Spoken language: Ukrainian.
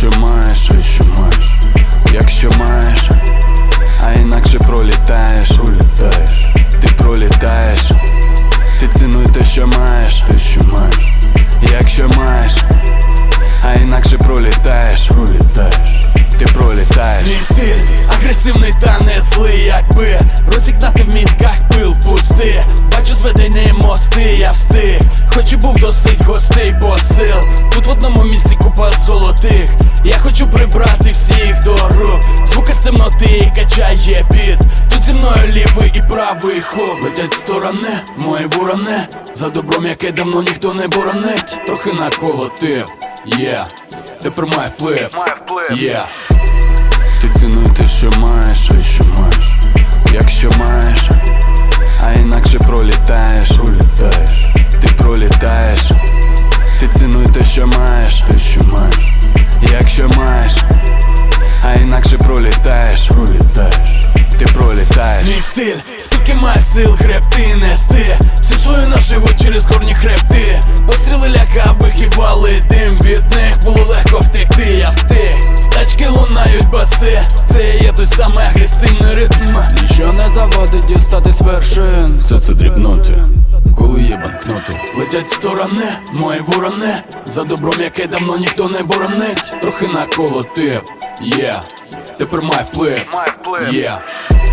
що маєш, якщо маєш, якщо маєш, а інакше пролітаєш, пролітаєш, ти пролітаєш, ти цінуй те, що маєш, те, що маєш, якщо маєш, а інакше пролітаєш, пролітаєш, ти пролітаєш. Мій стиль агресивний та не злий, якби розігнати в мізках пил пусти. Бачу зведені мости, я встиг, хоч і був досить гостей посил. Тут в одному місці купа золотих. І качає під. Тут зі мною лівий і правий хоп Летять сторони, мої ворони. За добром, яке давно ніхто не боронить. Трохи наколотив, є. Тепер має вплив, є. Ти цінуй те, що маєш, а що стиль, скільки має сил гребти нести. Всю свою наживу через горні хребти. Постріли лякавих і вали дим. Від них було легко втекти, я встиг. З тачки лунають баси. Це є той самий агресивний ритм. Нічого не заводить дістати з вершин. Все це дрібноти, коли є банкноти. Летять сторони, мої ворони. За добром, яке давно ніхто не боронить. Трохи наколотив, є. Тепер має вплив, є. Ти